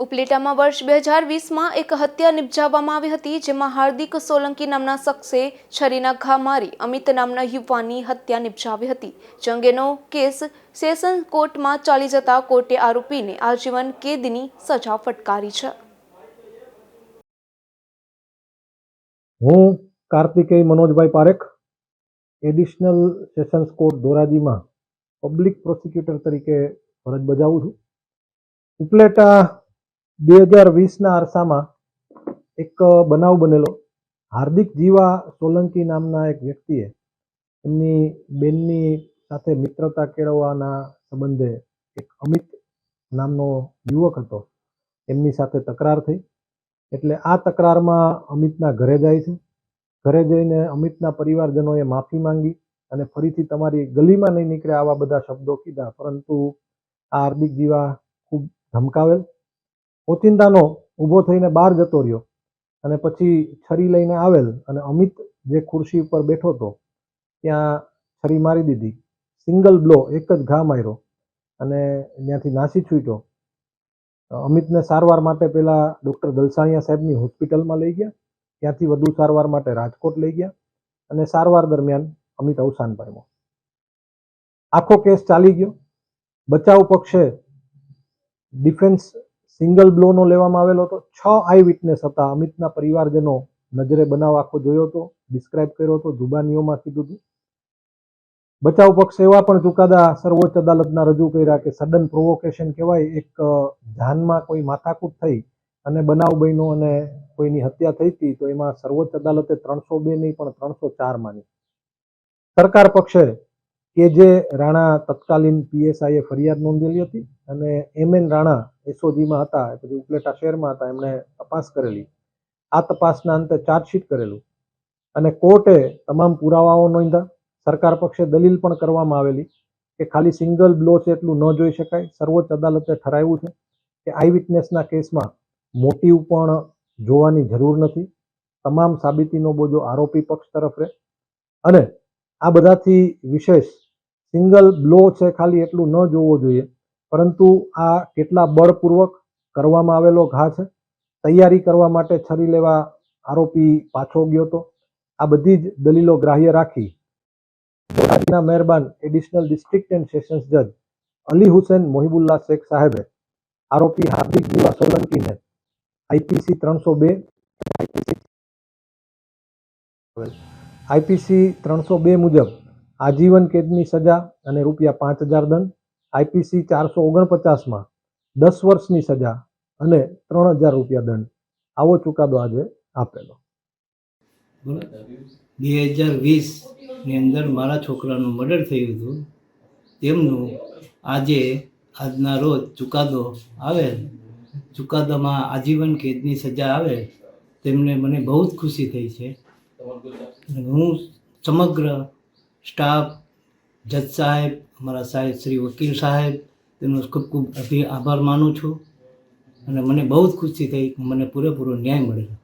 ઉપલેટામાં વર્ષ બે હજાર વીસમાં એક હત્યા નિપજાવવામાં આવી હતી, જેમાં હાર્દિક સોલંકી નામના શખ્સે છરીના ઘા મારી અમિત નામના યુવાનની હત્યા નિપજાવી હતી. જે કેસ સેશન કોર્ટમાં ચાલી જતા કોર્ટે આરોપીને આજીવન કેદની સજા ફટકારી છે. હું Kartikeya Manojbhai Parekh, additional sessions court ધોરાજીમાં public prosecutor તરીકે ફરજ બજાવું છું. ઉપલેટા બે હજાર વીસના અરસામાં એક બનાવ બનેલો. હાર્દિક જીવા સોલંકી નામના એક વ્યક્તિએ એમની બેનની સાથે મિત્રતા કેળવવાના સંબંધે એક અમિત નામનો યુવક હતો. એમની સાથે તકરાર થઈ. એટલે આ તકરારમાં અમિતના ઘરે જાય છે. ઘરે જઈને અમિતના પરિવારજનોએ માફી માંગી અને ફરીથી તમારી ગલીમાં નહીં નીકળે આવા બધા શબ્દો કીધા. પરંતુ આ હાર્દિક જીવા ખૂબ ધમકાવેલ. ઓચિંતાનો ઊભો થઈને બહાર જતો રહ્યો અને પછી છરી લઈને આવેલ અને અમિત જે ખુરશી ઉપર બેઠો હતો, ત્યાં છરી મારી દીધી. સિંગલ બ્લો, એક જ ઘા માર્યો અને ત્યાંથી નાસી છૂટ્યો. અમિતને સારવાર માટે પહેલાં ડૉક્ટર દલસાણિયા સાહેબની હોસ્પિટલમાં લઈ ગયા, ત્યાંથી વધુ સારવાર માટે રાજકોટ લઈ ગયા અને સારવાર દરમિયાન અમિત અવસાન પામ્યો. આખો કેસ ચાલી ગયો. બચાવ પક્ષે ડિફેન્સ સિંગલ બ્લોનો લેવામાં આવેલો હતો. છ આઈ વિટનેસ હતા. અમિતના પરિવારજનો નજરે બનાવ આખો જોયો હતો ડિસ્ક્રાઇબ કર્યો હતો, જુબાનીઓમાં કીધું હતું. બચાવ પક્ષ એવા પણ ચુકાદા સર્વોચ્ચ અદાલતના રજૂ કર્યા કે સડન પ્રોવોકેશન કહેવાય, એક જાનમાં કોઈ માથાકૂટ થઈ અને બનાવ બન્યો અને કોઈની હત્યા થઈ હતી, તો એમાં સર્વોચ્ચ અદાલતે ત્રણસો બે નહીં પણ ત્રણસો ચાર માની. સરકાર પક્ષે કે જે રાણા તત્કાલીન પીએસઆઈએ ફરિયાદ નોંધેલી હતી અને એમ એન રાણા એસઓજીમાં હતા પછી ઉપલેટા શહેરમાં હતા, એમણે તપાસ કરેલી. આ તપાસના અંતે ચાર્જશીટ કરેલું અને કોર્ટે તમામ પુરાવાઓ નોંધ્યા. સરકાર પક્ષે દલીલ પણ કરવામાં આવેલી કે ખાલી સિંગલ બ્લો છે એટલું ન જોઈ શકાય. સર્વોચ્ચ અદાલતે ઠરાવ્યું છે કે આઈ વિટનેસના કેસમાં મોટિવ પણ જોવાની જરૂર નથી. તમામ સાબિતીનો બોજો આરોપી પક્ષ તરફ રહે. અને આ બધાથી વિશેષ સિંગલ બ્લો છે ખાલી એટલું ન જોવો જોઈએ. પરંતુ આ કેટલા બળપૂર્વક કરવામાં આવેલો ઘા છે. તૈયારી કરવા માટે છરી લેવા આરોપી પાછો ગયો હતો. આ બધી જ દલીલો ગ્રાહ્ય રાખી ધોરાજીના મહેરબાન એડિશનલ ડિસ્ટ્રિક્ટ એન્ડ સેશન્સ જજ અલી હુસેન મોહિબુલ્લા શેખ સાહેબે આરોપી હાર્દિક જીવા સોલંકીને આઈપીસી ત્રણસો બે આઈપીસી ત્રણસો બે મુજબ આજીવન કેદની સજા અને રૂપિયા પાંચ હજાર દંડ, આઈપીસી ચારસો ઓગણપચાસમાં દસ વર્ષની સજા અને ત્રણ હજાર રૂપિયા દંડ. આવો ચુકાદો આજે આપેલો. બે હજાર વીસની અંદર મારા છોકરાનું મર્ડર થયું હતું. તેમનું આજે આજના રોજ ચુકાદો આવેલ ચુકાદામાં આજીવન કેદની સજા આવે. તેમને મને બહુ જ ખુશી થઈ છે. હું સમગ્ર સ્ટાફ, જજ સાહેબ, અમારા સાહેબ શ્રી વકીલ સાહેબ, તેમનો ખૂબ ખૂબ અભિ આભાર માનું છું. અને મને બહુ જ ખુશી થઈ, મને પૂરેપૂરો ન્યાય મળેલો.